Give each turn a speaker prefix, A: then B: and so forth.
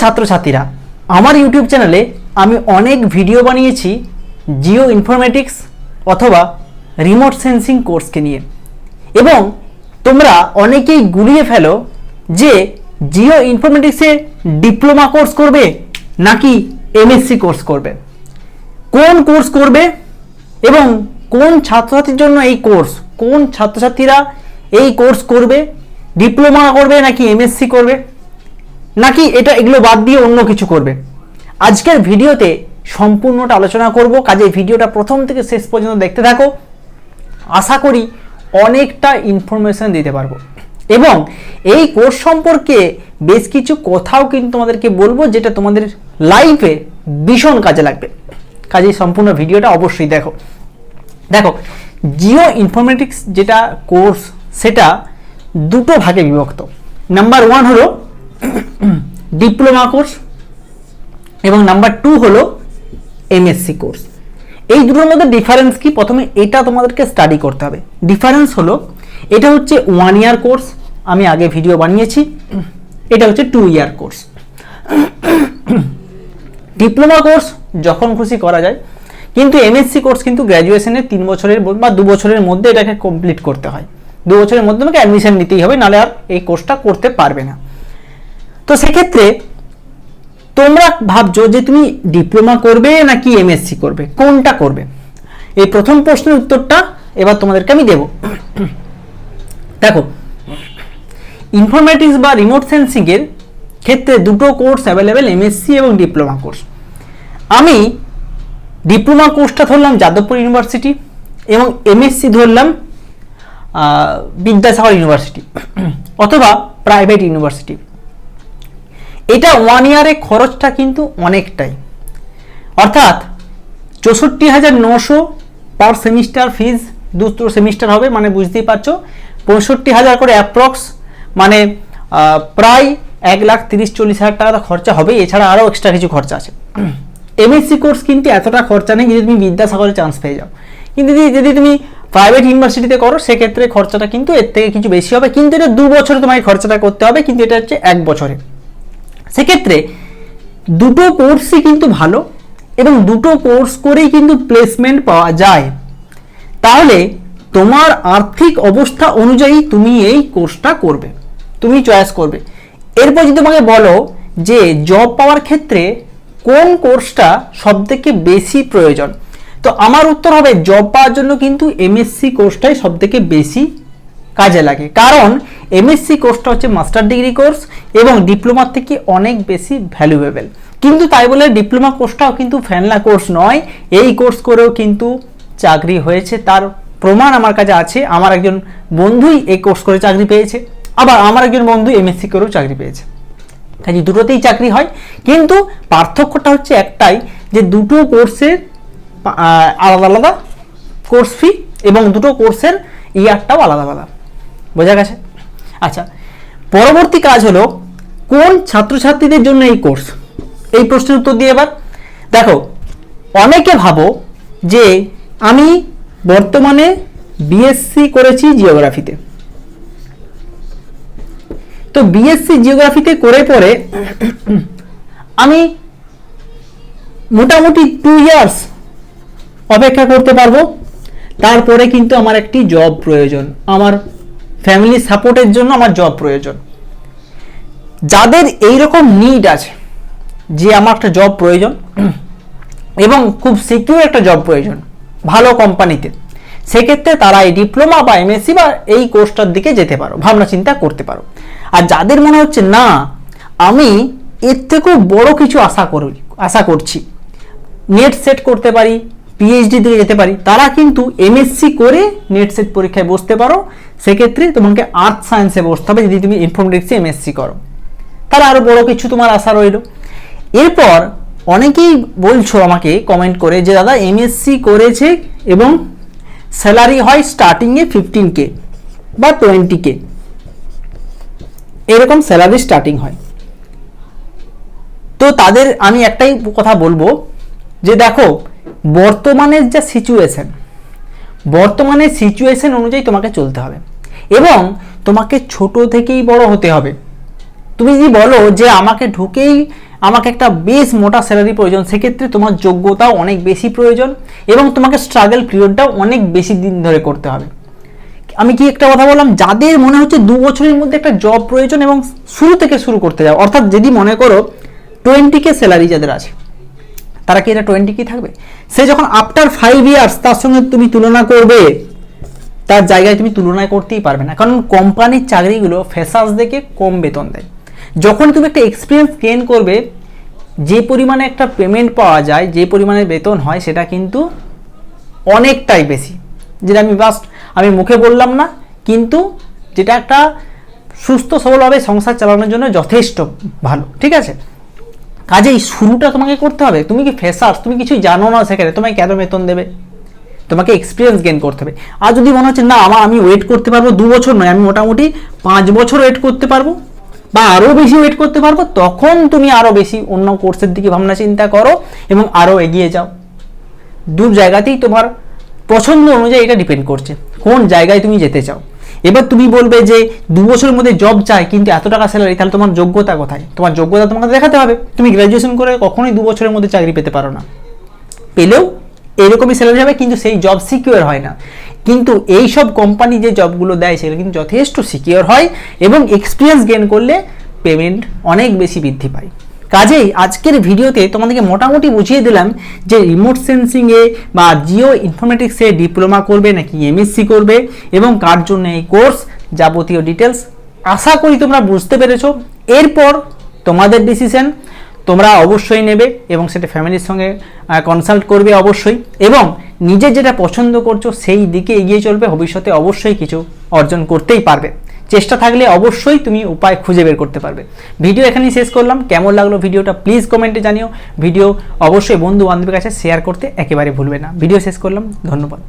A: ছাত্রছাত্রীরা, আমার ইউটিউব চ্যানেলে আমি অনেক ভিডিও বানিয়েছি জিও ইনফরমেটিক্স অথবা রিমোট সেন্সিং কোর্সকে নিয়ে। এবং তোমরা অনেকেই গুলিয়ে ফেলো যে জিও ইনফরমেটিক্সে ডিপ্লোমা কোর্স করবে নাকি এমএসসি কোর্স করবে। কোন কোর্স করবে এবং কোন ছাত্রছাত্রীর জন্য এই কোর্স কোন ছাত্রছাত্রীরা এই কোর্স করবে ডিপ্লোমা করবে নাকি এমএসসি করবে? নাকি এটা এগুলো বাদ দিয়ে অন্য কিছু করবে? আজকের ভিডিওতে সম্পূর্ণটা আলোচনা করব। কাজে ভিডিওটা প্রথম থেকে শেষ পর্যন্ত দেখতে থাকো। আশা করি অনেকটা ইনফরমেশন দিতে পারব। এবং এই কোর্স সম্পর্কে বেশ কিছু কথাও কিন্তু তোমাদেরকে বলব, যেটা তোমাদের লাইফে ভীষণ কাজে লাগবে। কাজেই সম্পূর্ণ ভিডিওটা অবশ্যই দেখো। দেখো জিও ইনফরমেটিক্স যেটা কোর্স সেটা দুটো ভাগে বিভক্ত। নাম্বার ওয়ান হলো ডিপ্লোমা কোর্স এবং নাম্বার টু হলো এমএসসি কোর্স এই দুটোর মধ্যে ডিফারেন্স কি? প্রথমে এটা তোমাদেরকে স্টাডি করতে হবে। ডিফারেন্স হলো এটা হচ্ছে ওয়ান ইয়ার কোর্স আমি আগে ভিডিও বানিয়েছি। এটা হচ্ছে two year course diploma course যখন খুশি করা যায়, কিন্তু এমএসসি কোর্স কিন্তু গ্র্যাজুয়েশনের তিন বছরের বা দু বছরের মধ্যে এটাকে কমপ্লিট করতে হয়। দু বছরের মধ্যে তোমাকে অ্যাডমিশন নিতেই হবে, নাহলে আর এই কোর্সটা করতে পারবে না। তো সেক্ষেত্রে তোমরা ভাবছ যে তুমি ডিপ্লোমা করবে নাকি এমএসসি করবে? কোনটা করবে? এই প্রথম প্রশ্নের উত্তরটা এবার তোমাদেরকে আমি দেব। দেখো ইনফরমেটিক্স বা রিমোট সেন্সিংয়ের ক্ষেত্রে দুটো কোর্স অ্যাভেলেবেল এমএসসি এবং ডিপ্লোমা কোর্স আমি ডিপ্লোমা কোর্সটা ধরলাম যাদবপুর ইউনিভার্সিটি এবং এমএসসি ধরলাম বিদ্যাসাগর ইউনিভার্সিটি অথবা প্রাইভেট ইউনিভার্সিটি এটা ওয়ান ইয়ারে খরচটা কিন্তু অনেকটাই। অর্থাৎ চৌষট্টি হাজার নশো পার সেমিস্টার ফিজ দুটো সেমিস্টার হবে মানে বুঝতেই পারছ, পঁয়ষট্টি হাজার করে অ্যাপ্রক্স মানে প্রায় এক লাখ তিরিশ চল্লিশ হাজার টাকা খরচা হবে এছাড়া আরও এক্সট্রা কিছু খরচা আছে। এমএসসি কোর্স কিন্তু এতটা খরচা নেই, যদি তুমি বিদ্যাসাগরে চান্স পেয়ে যাও। কিন্তু যদি যদি তুমি প্রাইভেট ইউনিভার্সিটিতে করো, সেক্ষেত্রে খরচাটা কিন্তু এর থেকে কিছু বেশি হবে, কিন্তু এটা দু বছরে তোমাকে খরচাটা করতে হবে, কিন্তু এটা হচ্ছে এক বছরে। সেক্ষেত্রে দুটো কোর্সই কিন্তু ভালো এবং দুটো কোর্স করেই কিন্তু প্লেসমেন্ট পাওয়া যায়। তাহলে তোমার আর্থিক অবস্থা অনুযায়ী তুমি এই কোর্সটা করবে, তুমি চয়েস করবে। এরপর যদি তোমাকে বলো যে জব পাওয়ার ক্ষেত্রে কোন কোর্সটা সবথেকে বেশি প্রয়োজন, তো আমার উত্তর হবে জব পাওয়ার জন্য কিন্তু এমএসসি কোর্সটাই সবথেকে বেশি কাজে লাগে। কারণ এমএসসি কোর্সটা হচ্ছে মাস্টার ডিগ্রি কোর্স এবং ডিপ্লোমার থেকে অনেক বেশি ভ্যালুয়েবল কিন্তু তাই বলে ডিপ্লোমা কোর্সটাও কিন্তু ফ্যানলা কোর্স নয়, এই কোর্স করেও কিন্তু চাকরি হয়েছে। তার প্রমাণ আমার কাছে আছে, আমার একজন বন্ধুই এই কোর্স করে চাকরি পেয়েছে, আবার আমার একজন বন্ধু এমএসসি করেও চাকরি পেয়েছে। কাজে দুটোতেই চাকরি হয়, কিন্তু পার্থক্যটা হচ্ছে একটাই যে দুটো কোর্সের আলাদা আলাদা কোর্স ফি এবং দুটো কোর্সের ইয়ারটাও আলাদা আলাদা। বোঝা গেছে? আচ্ছা পরবর্তী কাজ হলো কোন ছাত্রছাত্রীদের জন্য এই কোর্স? এই প্রশ্নের উত্তর দিয়ে এবার। দেখো, অনেকে ভাবো যে আমি বর্তমানে বিএসসি করেছি জিওগ্রাফিতে তো বিএসসি জিওগ্রাফিতে করে পরে আমি মোটামুটি টু ইয়ার্স অপেক্ষা করতে পারব। তারপরে কিন্তু আমার একটি জব প্রয়োজন। আমার ফ্যামিলি সাপোর্টের জন্য আমার জব প্রয়োজন। যাদের এই রকম নিড আছে, যে আমার একটা জব প্রয়োজন, এবং খুব সিকিউর একটা জব প্রয়োজন, ভালো কোম্পানিতে সেক্ষেত্রে তারা এই ডিপ্লোমা বা এমএসসি বা এই কোর্সটার দিকে যেতে পারো, ভাবনা চিন্তা করতে পারো। আর যাদের মনে হচ্ছে, না, আমি এর থেকেও বড় কিছু আশা করি, আশা করছি নেট সেট করতে পারি পিএইচডি দিকে যেতে পারি, তারা কিন্তু এমএসসি করে নেট সেট পরীক্ষায় বসতে পারো। সেক্ষেত্রে তোমাকে আর্থ সায়েন্সে বসতে হবে, যদি তুমি ইনফরমেটিক্সে এমএসসি করো। তাহলে আরও বড় কিছু তোমার আশা রইল। এরপর অনেকেই বলছো আমাকে কমেন্ট করে যে, দাদা এমএসসি করেছে এবং স্যালারি হয় স্টার্টিংয়ে ফিফটিন কে বা টোয়েন্টি কে এরকম স্যালারি স্টার্টিং হয়। তো তাদের, আমি একটাই কথা বলব যে, দেখো বর্তমানের যা সিচুয়েশন বর্তমানে সিচুয়েশন অনুযায়ী তোমাকে চলতে হবে এবং তোমাকে ছোট থেকেই বড় হতে হবে। তুমি যদি বলো যে আমাকে ঢুকেই আমাকে একটা বেশ মোটা স্যালারি প্রয়োজন, সেক্ষেত্রে তোমার যোগ্যতাও অনেক বেশি প্রয়োজন এবং তোমাকে স্ট্রাগল পিরিয়ডটাও অনেক বেশি দিন ধরে করতে হবে। আমি কি একটা কথা বললাম? যাদের মনে হচ্ছে দু বছরের মধ্যে একটা জব প্রয়োজন এবং শুরু থেকে শুরু করতে যাও, অর্থাৎ যদি মনে করো টোয়েন্টি কে স্যালারি যাদের আছে তারা কি এটা টোয়েন্টি কি থাকবে? সে যখন আফটার ফাইভ ইয়ার্স তার সঙ্গে তুমি তুলনা করবে, তার জায়গায় তুমি তুলনা করতেই পারবে না। কারণ কোম্পানির চাকরিগুলো ফেসাস দেখে কম বেতন দেয়। যখন তুমি একটা এক্সপিরিয়েন্স গেন করবে, যে পরিমাণে একটা পেমেন্ট পাওয়া যায়, যে পরিমাণে বেতন হয়, সেটা কিন্তু অনেকটাই বেশি। যেটা আমি বাস্ট আমি মুখে বললাম না, কিন্তু যেটা একটা সুস্থ সবলভাবে সংসার চালানোর জন্য যথেষ্ট ভালো, ঠিক আছে? কাজেই শুরুটা তোমাকে করতে হবে। তুমি কি ফ্রেশার্স তুমি কিছুই জানো না সেখানে। তোমায় কেন বেতন দেবে? তোমাকে এক্সপিরিয়েন্স গেন করতে হবে। আর যদি মনে হচ্ছে, না, আমার, আমি ওয়েট করতে পারব দু বছর নয় আমি মোটামুটি পাঁচ বছর ওয়েট করতে পারব বা আরও বেশি ওয়েট করতে পারব, তখন তুমি আরও বেশি অন্য কোর্সের দিকে ভাবনা চিন্তা করো এবং আরও এগিয়ে যাও। দু জায়গাতেই তোমার পছন্দ অনুযায়ী এটা ডিপেন্ড করছে। কোন জায়গায় তুমি যেতে চাও? এবার তুমি বলবে যে দু বছরের মধ্যে জব চাই, কিন্তু এত টাকা স্যালারি তাহলে তোমার যোগ্যতা কোথায়? তোমার যোগ্যতা তোমাকে দেখাতে হবে। তুমি গ্র্যাজুয়েশন করে কখনোই দু বছরের মধ্যে চাকরি পেতে পারো না। পেলেও এরকমই স্যালারি হবে, কিন্তু সেই জব সিকিউর হয় না। কিন্তু এই সব কোম্পানি যে জবগুলো দেয়, সেগুলো কিন্তু যথেষ্ট সিকিউর হয় এবং এক্সপিরিয়েন্স গেন করলে পেমেন্ট অনেক বেশি বৃদ্ধি পায়। কাজেই আজকের ভিডিওতে তোমাদেরকে মোটামুটি বুঝিয়ে দিলাম যে রিমোট সেন্সিংয়ে বা জিও ইনফরমেটিক্সে ডিপ্লোমা করবে নাকি এমএসসি করবে এবং কার জন্য এই কোর্স যাবতীয় ডিটেলস আশা করি তোমরা বুঝতে পেরেছ। এরপর তোমাদের ডিসিশন তোমরা অবশ্যই নেবে এবং সেটা ফ্যামিলির সঙ্গে কনসাল্ট করবে অবশ্যই এবং নিজের যেটা পছন্দ করছ সেই দিকে এগিয়ে চলবে, ভবিষ্যতে অবশ্যই কিছু অর্জন করতেই পারবে। চেষ্টা থাকলে অবশ্যই তুমি উপায় খুঁজে বের করতে পারবে। ভিডিও এখানেই শেষ করলাম। কেমন লাগল ভিডিওটা প্লিজ কমেন্টে জানিও। ভিডিও অবশ্যই বন্ধু বান্ধবের কাছে শেয়ার করতে একেবারে ভুলবে না। ভিডিও শেষ করলাম। ধন্যবাদ।